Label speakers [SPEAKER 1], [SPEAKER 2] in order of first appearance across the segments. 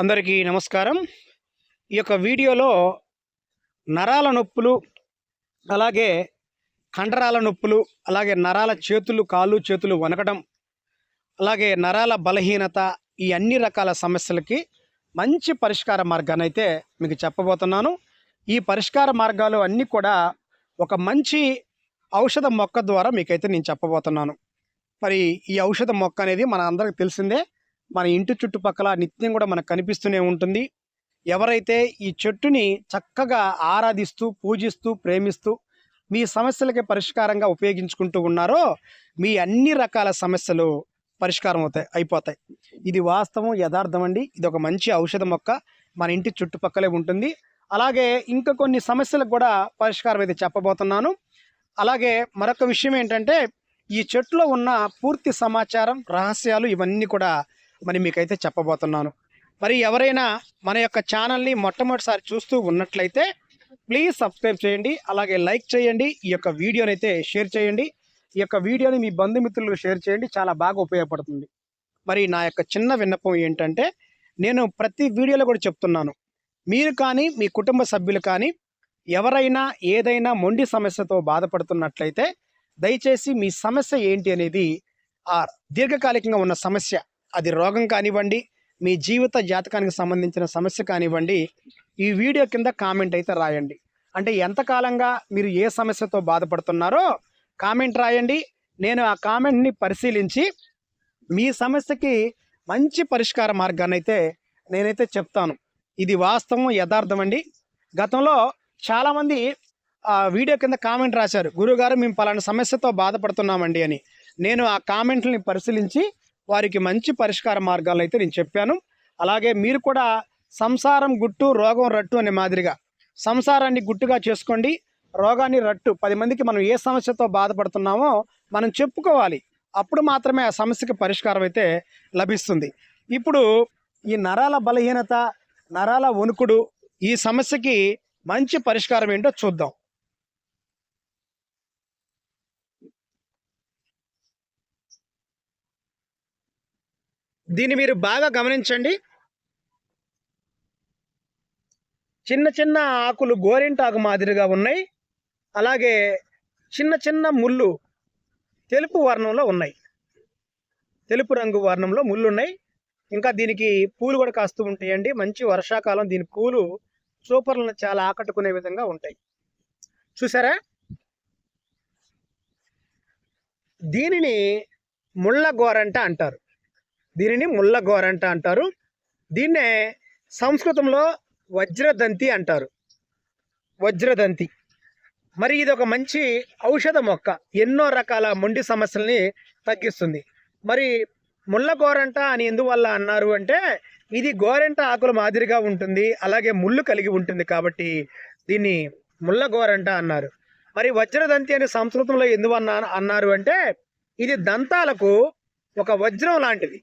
[SPEAKER 1] అందరికీ నమస్కారం. ఈ యొక్క వీడియోలో నరాల నొప్పులు అలాగే కండరాల నొప్పులు అలాగే నరాల చేతులు కాళ్ళు చేతులు వనకడం అలాగే నరాల బలహీనత ఈ అన్ని రకాల సమస్యలకి మంచి పరిష్కార మార్గాన్ని అయితే మీకు చెప్పబోతున్నాను. ఈ పరిష్కార మార్గాలు అన్నీ కూడా ఒక మంచి ఔషధ మొక్క ద్వారా మీకైతే నేను చెప్పబోతున్నాను. మరి ఈ ఔషధ మొక్క అనేది మన అందరికి తెలిసిందే. మన ఇంటి చుట్టుపక్కల నిత్యం కూడా మనకు కనిపిస్తూనే ఉంటుంది. ఎవరైతే ఈ చెట్టుని చక్కగా ఆరాధిస్తూ పూజిస్తూ ప్రేమిస్తూ మీ సమస్యలకి పరిష్కారంగా ఉపయోగించుకుంటూ ఉన్నారో మీ అన్ని రకాల సమస్యలు పరిష్కారం అవుతాయి అయిపోతాయి. ఇది వాస్తవం యథార్థం అండి. ఇది ఒక మంచి ఔషధ మొక్క. మన ఇంటి చుట్టుపక్కలే ఉంటుంది. అలాగే ఇంకా కొన్ని సమస్యలకు కూడా పరిష్కారం అయితే చెప్పబోతున్నాను. అలాగే మరొక విషయం ఏంటంటే ఈ చెట్టులో ఉన్న పూర్తి సమాచారం రహస్యాలు ఇవన్నీ కూడా మరి మీకైతే చెప్పబోతున్నాను. మరి ఎవరైనా మన యొక్క ఛానల్ని మొట్టమొదటిసారి చూస్తూ ఉన్నట్లయితే ప్లీజ్ సబ్స్క్రైబ్ చేయండి అలాగే లైక్ చేయండి ఈ యొక్క వీడియోని అయితే షేర్ చేయండి ఈ యొక్క వీడియోని మీ బంధుమిత్రులకు షేర్ చేయండి చాలా బాగా ఉపయోగపడుతుంది. మరి నా యొక్క చిన్న విన్నపం ఏంటంటే నేను ప్రతి వీడియోలో కూడా చెప్తున్నాను. మీరు కానీ మీ కుటుంబ సభ్యులు కానీ ఎవరైనా ఏదైనా మొండి సమస్యతో బాధపడుతున్నట్లయితే దయచేసి మీ సమస్య ఏంటి అనేది ఆ దీర్ఘకాలికంగా ఉన్న సమస్య అది రోగం కానివ్వండి మీ జీవిత జాతకానికి సంబంధించిన సమస్య కానివ్వండి ఈ వీడియో కింద కామెంట్ అయితే రాయండి. అంటే ఎంతకాలంగా మీరు ఏ సమస్యతో బాధపడుతున్నారో కామెంట్ రాయండి. నేను ఆ కామెంట్ని పరిశీలించి మీ సమస్యకి మంచి పరిష్కార మార్గాన్ని అయితే నేనైతే చెప్తాను. ఇది వాస్తవం యథార్థం అండి. గతంలో చాలామంది ఆ వీడియో కింద కామెంట్ రాశారు. గురుగారు మేము పలానా సమస్యతో బాధపడుతున్నామండి అని. నేను ఆ కామెంట్లని పరిశీలించి వారికి మంచి పరిష్కార మార్గాలు అయితే నేను చెప్పాను. అలాగే మీరు కూడా సంసారం గుట్టు రోగం రట్టు అనే మాదిరిగా సంసారాన్ని గుట్టుగా చేసుకోండి. రోగాన్ని రట్టు పది మందికి మనం ఏ సమస్యతో బాధపడుతున్నామో మనం చెప్పుకోవాలి. అప్పుడు మాత్రమే ఆ సమస్యకి పరిష్కారం అయితే లభిస్తుంది. ఇప్పుడు ఈ నరాల బలహీనత నరాల వణుకుడు ఈ సమస్యకి మంచి పరిష్కారం ఏంటో చూద్దాం. దీన్ని మీరు బాగా గమనించండి. చిన్న చిన్న ఆకులు గోరింటాకు మాదిరిగా ఉన్నాయి. అలాగే చిన్న చిన్న ముళ్ళు తెలుపు వర్ణంలో ఉన్నాయి. తెలుపు రంగు వర్ణంలో ముళ్ళు ఉన్నాయి ఇంకా దీనికి పూలు కూడా కాస్తూ ఉంటాయండి. మంచి వర్షాకాలం దీని పూలు సూపర్లను చాలా ఆకట్టుకునే విధంగా ఉంటాయి. చూసారా? దీనిని ముళ్ళ గోరంట అంటారు. దీనిని ముళ్ళ గోరంట అంటారు. దీన్నే సంస్కృతంలో వజ్రదంతి అంటారు. వజ్రదంతి. మరి ఇది ఒక మంచి ఔషధ మొక్క. ఎన్నో రకాల మొండి సమస్యల్ని తగ్గిస్తుంది. మరి ముళ్ళ గోరంట అని ఎందువల్ల అన్నారు అంటే ఇది గోరంట ఆకుల మాదిరిగా ఉంటుంది అలాగే ముళ్ళు కలిగి ఉంటుంది కాబట్టి దీన్ని ముళ్ళ గోరంట అన్నారు. మరి వజ్రదంతి అని సంస్కృతంలో ఎందువన్న అన్నారు అంటే ఇది దంతాలకు ఒక వజ్రం లాంటిది.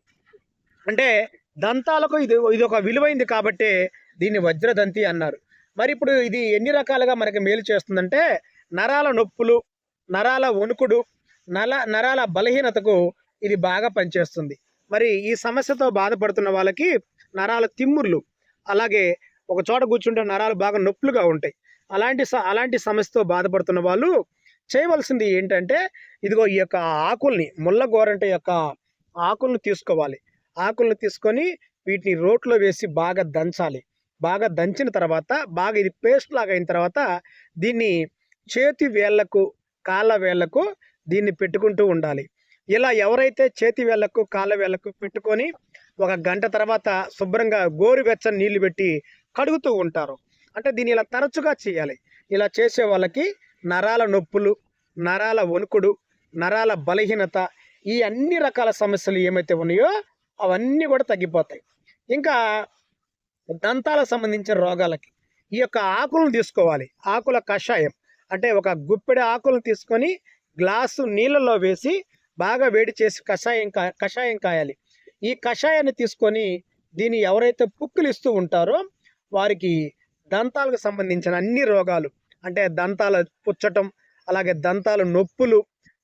[SPEAKER 1] అంటే దంతాలకు ఇది ఇది ఒక విలువైంది కాబట్టి దీన్ని వజ్రదంతి అన్నారు. మరి ఇప్పుడు ఇది ఎన్ని రకాలుగా మనకి మేలు చేస్తుందంటే నరాల నొప్పులు నరాల వణుకుడు నల నరాల బలహీనతకు ఇది బాగా పనిచేస్తుంది. మరి ఈ సమస్యతో బాధపడుతున్న వాళ్ళకి నరాల తిమ్ముర్లు అలాగే ఒక చోట కూర్చుంటే నరాలు బాగా నొప్పులుగా ఉంటాయి. అలాంటి స- అలాంటి సమస్యతో బాధపడుతున్న వాళ్ళు చేయవలసింది ఏంటంటే ఇదిగో ఈ యొక్క ఆకుల్ని ముళ్ళ గోరంట యొక్క ఆకుల్ని తీసుకోవాలి. ఆకులను తీసుకొని వీటిని రోట్లో వేసి బాగా దంచాలి. బాగా దంచిన తర్వాత బాగా ఇది పేస్ట్ లాగా అయిన తర్వాత దీన్ని చేతి వేళ్ళకు కాళ్ళ వేళ్ళకు దీన్ని పెట్టుకుంటూ ఉండాలి. ఇలా ఎవరైతే చేతి వేళ్ళకు కాళ్ళ వేళ్ళకు పెట్టుకొని ఒక గంట తర్వాత శుభ్రంగా గోరువెచ్చని నీళ్ళు పెట్టి కడుగుతూ ఉంటారు. అంటే దీన్ని ఇలా తరచుగా చేయాలి. ఇలా చేసే వాళ్ళకి నరాల నొప్పులు నరాల వణుకుడు నరాల బలహీనత ఈ అన్ని రకాల సమస్యలు ఏమైతే ఉన్నాయో అవన్నీ కూడా తగ్గిపోతాయి. ఇంకా దంతాలకు సంబంధించిన రోగాలకి ఈ యొక్క ఆకులను తీసుకోవాలి. ఆకుల కషాయం అంటే ఒక గుప్పెడి ఆకులను తీసుకొని గ్లాసు నీళ్ళలో వేసి బాగా వేడి చేసి కషాయం కా కషాయం కాయాలి. ఈ కషాయాన్ని తీసుకొని దీన్ని ఎవరైతే పుక్కులు ఇస్తూ ఉంటారో వారికి దంతాలకు సంబంధించిన అన్ని రోగాలు అంటే దంతాల పుచ్చటం అలాగే దంతాల నొప్పులు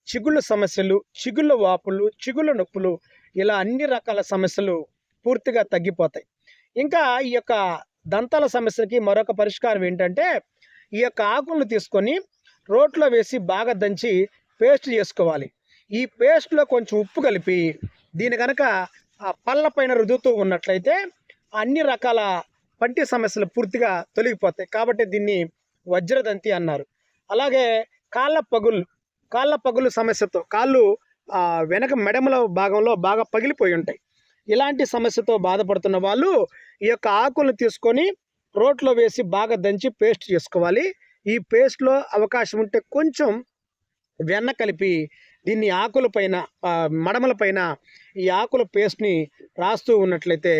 [SPEAKER 1] చిగుళ్ళ సమస్యలు చిగుళ్ళ వాపులు చిగుళ్ళ నొప్పులు ఇలా అన్ని రకాల సమస్యలు పూర్తిగా తగ్గిపోతాయి. ఇంకా ఈ యొక్క దంతాల సమస్యకి మరొక పరిష్కారం ఏంటంటే ఈ యొక్క ఆకులను తీసుకొని రోట్లో వేసి బాగా దంచి పేస్ట్ చేసుకోవాలి. ఈ పేస్ట్లో కొంచెం ఉప్పు కలిపి దీని కనుక ఆ పళ్ళ పైన రుదుతూ ఉన్నట్లయితే అన్ని రకాల పంటి సమస్యలు పూర్తిగా తొలగిపోతాయి. కాబట్టి దీన్ని వజ్రదంతి అన్నారు. అలాగే కాళ్ళ పగులు కాళ్ళ పగులు సమస్యతో కాళ్ళు వెనక మెడమల భాగంలో బాగా పగిలిపోయి ఉంటాయి. ఇలాంటి సమస్యతో బాధపడుతున్న వాళ్ళు ఈ యొక్క ఆకులను తీసుకొని రోట్లో వేసి బాగా దంచి పేస్ట్ చేసుకోవాలి. ఈ పేస్ట్లో అవకాశం ఉంటే కొంచెం వెన్న కలిపి దీన్ని ఆకుల పైన మడమల పైన ఈ ఆకుల పేస్ట్ని రాస్తూ ఉన్నట్లయితే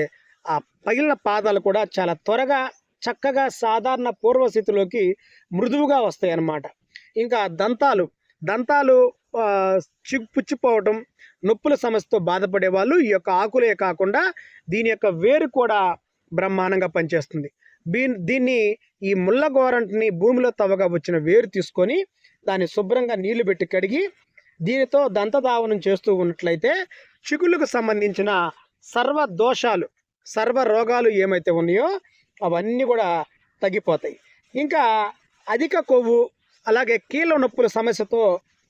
[SPEAKER 1] ఆ పగిలిన పాదాలు కూడా చాలా త్వరగా చక్కగా సాధారణ పూర్వస్థితిలోకి మృదువుగా వస్తాయి అన్నమాట ఇంకా దంతాలు దంతాలు పుచ్చిపోవటం నొప్పుల సమస్యతో బాధపడే వాళ్ళు ఈ యొక్క ఆకులే కాకుండా దీని యొక్క వేరు కూడా బ్రహ్మాండంగా పనిచేస్తుంది. దీ దీన్ని ఈ ముళ్ళ గోరంటిని భూమిలో తవ్వగా వచ్చిన వేరు తీసుకొని దాన్ని శుభ్రంగా నీళ్ళు పెట్టి కడిగి దీనితో దంతధావనం చేస్తూ ఉన్నట్లయితే చిగుళ్ళకు సంబంధించిన సర్వ దోషాలు సర్వ రోగాలు ఏమైతే ఉన్నాయో అవన్నీ కూడా తగ్గిపోతాయి. ఇంకా అధిక కొవ్వు అలాగే కీళ్ళ నొప్పుల సమస్యతో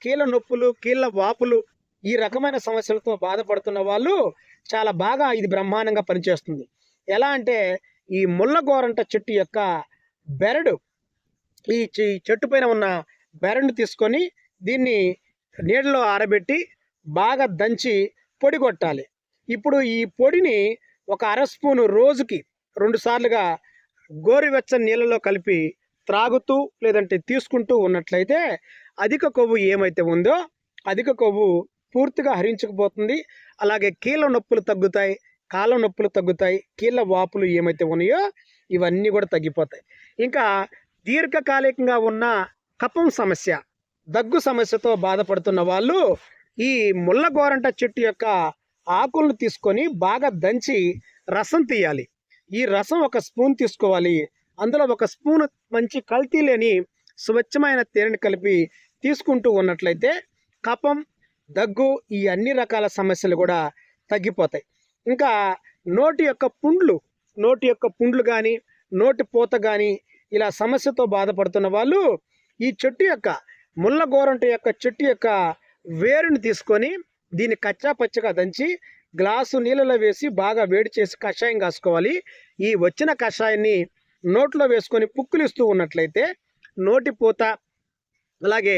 [SPEAKER 1] కీళ్ళ నొప్పులు కీళ్ళ వాపులు ఈ రకమైన సమస్యలతో బాధపడుతున్న వాళ్ళు చాలా బాగా ఇది బ్రహ్మాండంగా పనిచేస్తుంది. ఎలా అంటే ఈ ముళ్ళ గోరంట చెట్టు యొక్క బెరడు ఈ చెట్టు పైన ఉన్న బెరడు తీసుకొని దీన్ని నీడలో ఆరబెట్టి బాగా దంచి పొడి కొట్టాలి. ఇప్పుడు ఈ పొడిని ఒక అర స్పూను రోజుకి రెండు సార్లుగా గోరువెచ్చని నీళ్ళలో కలిపి త్రాగుతూ లేదంటే తీసుకుంటూ ఉన్నట్లయితే అధిక కొవ్వు ఏమైతే ఉందో అధిక కొవ్వు పూర్తిగా హరించకపోతుంది. అలాగే కీళ్ళ నొప్పులు తగ్గుతాయి కాళ్ళ నొప్పులు తగ్గుతాయి కీళ్ళ వాపులు ఏమైతే ఉన్నాయో ఇవన్నీ కూడా తగ్గిపోతాయి. ఇంకా దీర్ఘకాలికంగా ఉన్న కఫం సమస్య దగ్గు సమస్యతో బాధపడుతున్న వాళ్ళు ఈ ముళ్ళగోరంట చెట్టు యొక్క ఆకులను తీసుకొని బాగా దంచి రసం తీయాలి. ఈ రసం ఒక స్పూన్ తీసుకోవాలి. అందులో ఒక స్పూన్ మంచి కల్తీ లేని స్వచ్ఛమైన తేనెని కలిపి తీసుకుంటూ ఉన్నట్లయితే కఫం దగ్గు ఈ అన్ని రకాల సమస్యలు కూడా తగ్గిపోతాయి. ఇంకా నోటి యొక్క పుండ్లు నోటి యొక్క పుండ్లు కానీ నోటి పూత కానీ ఇలా సమస్యతో బాధపడుతున్న వాళ్ళు ఈ చెట్టు యొక్క ముళ్ళ గోరంట యొక్క చెట్టు యొక్క వేరుని తీసుకొని దీన్ని కచ్చా పచ్చగా దంచి గ్లాసు నీళ్ళలో వేసి బాగా వేడి చేసి కషాయం కాసుకోవాలి. ఈ వచ్చిన కషాయాన్ని నోట్లో వేసుకొని పుక్కులిస్తూ ఉన్నట్లయితే నోటి పూత అలాగే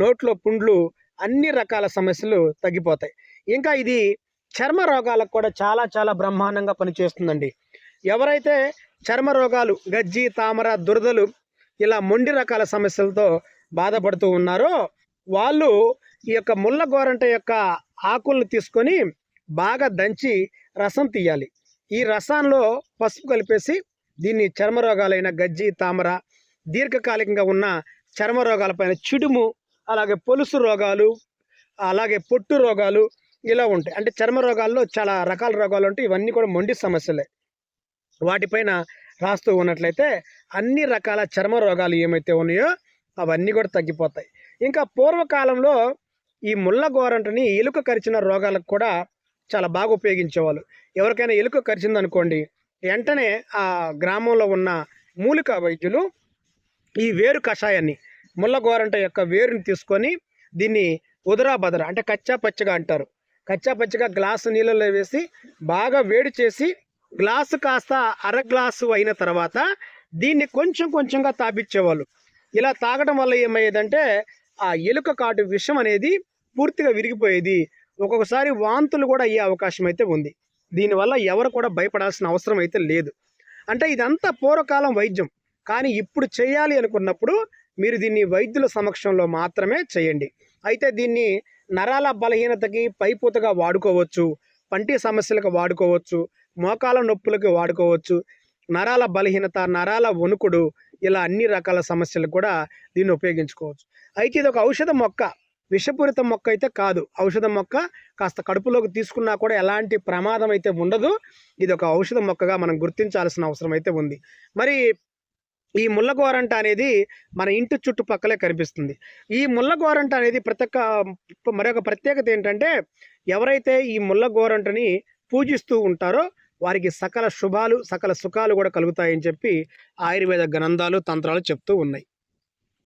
[SPEAKER 1] నోట్లో పుండ్లు అన్ని రకాల సమస్యలు తగ్గిపోతాయి. ఇంకా ఇది చర్మ రోగాలకు కూడా చాలా చాలా బ్రహ్మాండంగా పనిచేస్తుందండి. ఎవరైతే చర్మ రోగాలు గజ్జి తామర దురదలు ఇలా మొండి రకాల సమస్యలతో బాధపడుతూ ఉన్నారో వాళ్ళు ఈ యొక్క ముళ్ళ గోరంట యొక్క ఆకులను తీసుకొని బాగా దంచి రసం తీయాలి. ఈ రసాల్లో పసుపు కలిపేసి దీన్ని చర్మ రోగాలైన గజ్జి తామర దీర్ఘకాలికంగా ఉన్న చర్మ రోగాలపైన చిడుము అలాగే పొలుసు రోగాలు అలాగే పొట్టు రోగాలు ఇలా ఉంటాయి. అంటే చర్మ రోగాల్లో చాలా రకాల రోగాలు ఉంటాయి. ఇవన్నీ కూడా మొండి సమస్యలే. వాటిపైన రాస్తూ ఉన్నట్లయితే అన్ని రకాల చర్మ రోగాలు ఏమైతే ఉన్నాయో అవన్నీ కూడా తగ్గిపోతాయి. ఇంకా పూర్వకాలంలో ఈ ముళ్ళ గోరంటని ఎలుక కరిచిన రోగాలకు కూడా చాలా బాగా ఉపయోగించేవాళ్ళు. ఎవరికైనా ఎలుక కరిచిందనుకోండి వెంటనే ఆ గ్రామంలో ఉన్న మూలిక వైద్యులు ఈ వేరు కషాయాన్ని ముల్లగోరంట యొక్క వేరుని తీసుకొని దీన్ని ఉదరాబదర అంటే కచ్చా పచ్చగా అంటారు. కచ్చా పచ్చగా గ్లాసు నీళ్ళలో వేసి బాగా వేడి చేసి గ్లాసు కాస్త అర గ్లాసు అయిన తర్వాత దీన్ని కొంచెం కొంచెంగా తాపిచ్చేవాళ్ళు. ఇలా తాగడం వల్ల ఏమయ్యేదంటే ఆ ఎలుక కాటు విషం అనేది పూర్తిగా విరిగిపోయేది. ఒక్కొక్కసారి వాంతులు కూడా అయ్యే అవకాశం అయితే ఉంది. దీనివల్ల ఎవరు కూడా భయపడాల్సిన అవసరం అయితే లేదు. అంటే ఇదంతా పూర్వకాలం వైద్యం. కానీ ఇప్పుడు చేయాలి అనుకున్నప్పుడు మీరు దీన్ని వైద్యుల సమక్షంలో మాత్రమే చేయండి. అయితే దీన్ని నరాల బలహీనతకి పైపూతగా వాడుకోవచ్చు పంటి సమస్యలకు వాడుకోవచ్చు మోకాల నొప్పులకు వాడుకోవచ్చు నరాల బలహీనత నరాల వణుకుడు ఇలా అన్ని రకాల సమస్యలకు కూడా దీన్ని ఉపయోగించుకోవచ్చు. అయితే ఇది ఒక ఔషధ మొక్క విషపూరిత మొక్క అయితే కాదు. ఔషధ మొక్క కాస్త కడుపులోకి తీసుకున్నా కూడా ఎలాంటి ప్రమాదం అయితే ఉండదు. ఇది ఒక ఔషధ మొక్కగా మనం గుర్తించాల్సిన అవసరం అయితే ఉంది. మరి ఈ ముళ్ళగోరంట అనేది మన ఇంటి చుట్టుపక్కలే కనిపిస్తుంది. ఈ ముళ్ళగోరంట అనేది ప్రతి ఒక్క మరొక ప్రత్యేకత ఏంటంటే ఎవరైతే ఈ ముళ్ళగోరంటని పూజిస్తూ ఉంటారో వారికి సకల శుభాలు సకల సుఖాలు కూడా కలుగుతాయని చెప్పి ఆయుర్వేద గ్రంథాలు తంత్రాలు చెప్తూ ఉన్నాయి.